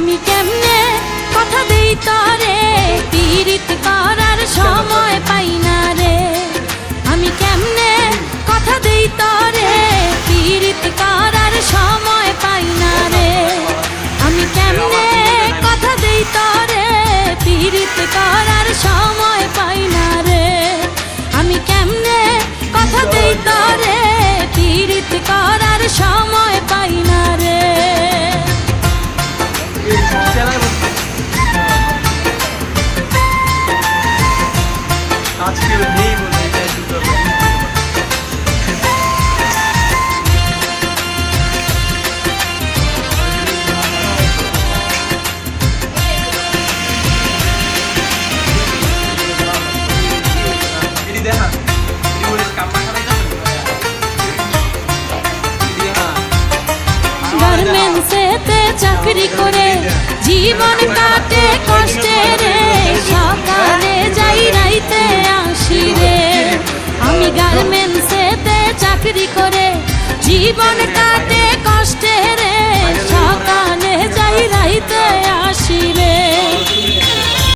আমি কেমনে কথা দেই তরে? পীড়িত করার সময় পাই না রে। আমি কেমনে কথা দেই তরে? পীড়িত করার সময় পাই না রে। আমি কেমনে কথা দেই তরে? পীড়িত করার সময় পাই আজকেও নেই বলে এটাই শুধু চাকরি করে গার্মেন্টসেতে চাকরি করে জীবন